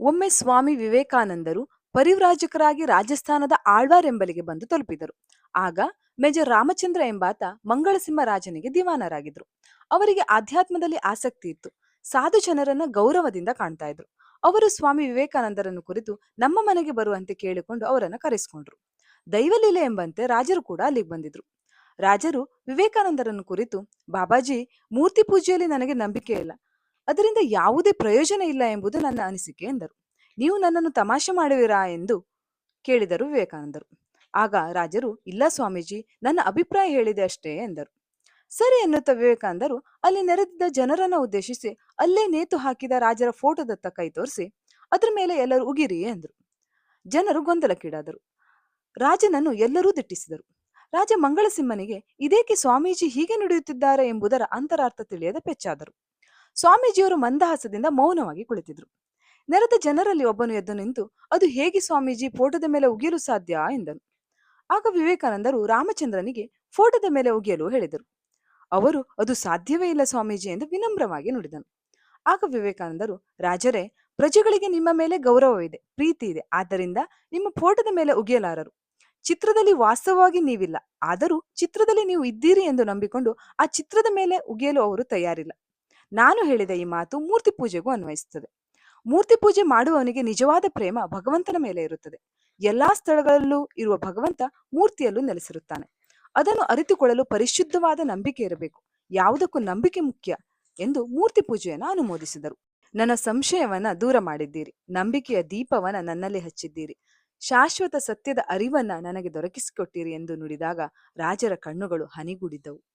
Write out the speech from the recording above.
ಒಮ್ಮೆ ಸ್ವಾಮಿ ವಿವೇಕಾನಂದರು ಪರಿವ್ರಾಜಕರಾಗಿ ರಾಜಸ್ಥಾನದ ಆಳ್ವಾರ್ ಎಂಬಲಿಗೆ ಬಂದು ತಲುಪಿದರು. ಆಗ ಮೇಜರ್ ರಾಮಚಂದ್ರ ಎಂಬಾತ ಮಂಗಳಸಿಂಹ ರಾಜನಿಗೆ ದಿವಾನರಾಗಿದ್ರು ಅವರಿಗೆ ಆಧ್ಯಾತ್ಮದಲ್ಲಿ ಆಸಕ್ತಿ ಇತ್ತು. ಸಾಧು ಜನರನ್ನ ಗೌರವದಿಂದ ಕಾಣ್ತಾ ಇದ್ರು. ಅವರು ಸ್ವಾಮಿ ವಿವೇಕಾನಂದರನ್ನು ಕುರಿತು ನಮ್ಮ ಮನೆಗೆ ಬರುವಂತೆ ಕೇಳಿಕೊಂಡು ಅವರನ್ನ ಕರೆಸ್ಕೊಂಡ್ರು. ದೈವಲೀಲೆ ಎಂಬಂತೆ ರಾಜರು ಕೂಡ ಅಲ್ಲಿಗೆ ಬಂದಿದ್ರು. ರಾಜರು ವಿವೇಕಾನಂದರನ್ನು ಕುರಿತು, ಬಾಬಾಜಿ, ಮೂರ್ತಿ ಪೂಜೆಯಲ್ಲಿ ನನಗೆ ನಂಬಿಕೆ ಇಲ್ಲ. ಅದರಿಂದ ಯಾವುದೇ ಪ್ರಯೋಜನ ಇಲ್ಲ ಎಂಬುದು ನನ್ನ ಅನಿಸಿಕೆ ಎಂದರು. ನೀವು ನನ್ನನ್ನು ತಮಾಷೆ ಮಾಡುವಿರಾ ಎಂದು ಕೇಳಿದರು ವಿವೇಕಾನಂದರು. ಆಗ ರಾಜರು, ಇಲ್ಲ ಸ್ವಾಮೀಜಿ, ನನ್ನ ಅಭಿಪ್ರಾಯ ಹೇಳಿದೆ ಅಷ್ಟೇ ಎಂದರು. ಸರಿ ಎನ್ನುತ್ತಾ ವಿವೇಕಾನಂದರು, ಅಲ್ಲಿ ನೆರೆದಿದ್ದ ಜನರನ್ನು ಉದ್ದೇಶಿಸಿ, ಅಲ್ಲೇ ನೇತು ಹಾಕಿದ ರಾಜರ ಫೋಟೋದತ್ತ ಕೈ ತೋರಿಸಿ, ಅದರ ಮೇಲೆ ಎಲ್ಲರೂ ಉಗಿರಿ ಎಂದರು. ಜನರು ಗೊಂದಲಕ್ಕೀಡಾದರು. ರಾಜನನ್ನು ಎಲ್ಲರೂ ದಿಟ್ಟಿಸಿದರು. ರಾಜ ಮಂಗಳಸಿಂಹನಿಗೆ, ಇದೇಕೆ ಸ್ವಾಮೀಜಿ ಹೀಗೆ ನುಡಿಯುತ್ತಿದ್ದಾರೆ ಎಂಬುದರ ಅಂತರಾರ್ಥ ತಿಳಿಯದ ಪೆಚ್ಚಾದರು. ಸ್ವಾಮೀಜಿಯವರು ಮಂದಹಾಸದಿಂದ ಮೌನವಾಗಿ ಕುಳಿತಿದ್ರು. ನೆರೆದ ಜನರಲ್ಲಿ ಒಬ್ಬನು ಎದ್ದು ನಿಂತು, ಅದು ಹೇಗೆ ಸ್ವಾಮೀಜಿ, ಫೋಟೋದ ಮೇಲೆ ಉಗಿಯಲು ಸಾಧ್ಯ? ಎಂದನು. ಆಗ ವಿವೇಕಾನಂದರು ರಾಮಚಂದ್ರನಿಗೆ, ಫೋಟೋದ ಮೇಲೆ ಉಗಿಯಲು? ಹೇಳಿದರು. ಅವರು, ಅದು ಸಾಧ್ಯವೇ ಇಲ್ಲ ಸ್ವಾಮೀಜಿ ಎಂದು ವಿನಮ್ರವಾಗಿ ನುಡಿದನು. ಆಗ ವಿವೇಕಾನಂದರು, ರಾಜರೇ, ಪ್ರಜೆಗಳಿಗೆ ನಿಮ್ಮ ಮೇಲೆ ಗೌರವವಿದೆ, ಪ್ರೀತಿ ಇದೆ. ಆದ್ದರಿಂದ ನಿಮ್ಮ ಫೋಟೋದ ಮೇಲೆ ಉಗಿಯಲಾರರು. ಚಿತ್ರದಲ್ಲಿ ವಾಸ್ತವವಾಗಿ ನೀವಿಲ್ಲ. ಆದರೂ ಚಿತ್ರದಲ್ಲಿ ನೀವು ಇದ್ದೀರಿ ಎಂದು ನಂಬಿಕೊಂಡು ಆ ಚಿತ್ರದ ಮೇಲೆ ಉಗಿಯಲು ಅವರು ತಯಾರಿಲ್ಲ. ನಾನು ಹೇಳಿದ ಈ ಮಾತು ಮೂರ್ತಿ ಪೂಜೆಗೂ ಅನ್ವಯಿಸುತ್ತದೆ. ಮೂರ್ತಿ ಪೂಜೆ ಮಾಡುವವನಿಗೆ ನಿಜವಾದ ಪ್ರೇಮ ಭಗವಂತನ ಮೇಲೆ ಇರುತ್ತದೆ. ಎಲ್ಲಾ ಸ್ಥಳಗಳಲ್ಲೂ ಇರುವ ಭಗವಂತ ಮೂರ್ತಿಯಲ್ಲೂ ನೆಲೆಸಿರುತ್ತಾನೆ. ಅದನ್ನು ಅರಿತುಕೊಳ್ಳಲು ಪರಿಶುದ್ಧವಾದ ನಂಬಿಕೆ ಇರಬೇಕು. ಯಾವುದಕ್ಕೂ ನಂಬಿಕೆ ಮುಖ್ಯ ಎಂದು ಮೂರ್ತಿ ಪೂಜೆಯನ್ನು ಅನುಮೋದಿಸಿದರು. ನನ್ನ ಸಂಶಯವನ್ನ ದೂರ ಮಾಡಿದ್ದೀರಿ. ನಂಬಿಕೆಯ ದೀಪವನ್ನ ನನ್ನಲ್ಲಿ ಹಚ್ಚಿದ್ದೀರಿ. ಶಾಶ್ವತ ಸತ್ಯದ ಅರಿವನ್ನ ನನಗೆ ದೊರಕಿಸಿಕೊಟ್ಟಿರಿ ಎಂದು ನುಡಿದಾಗ ರಾಜರ ಕಣ್ಣುಗಳು ಹನಿಗೂಡಿದ್ದವು.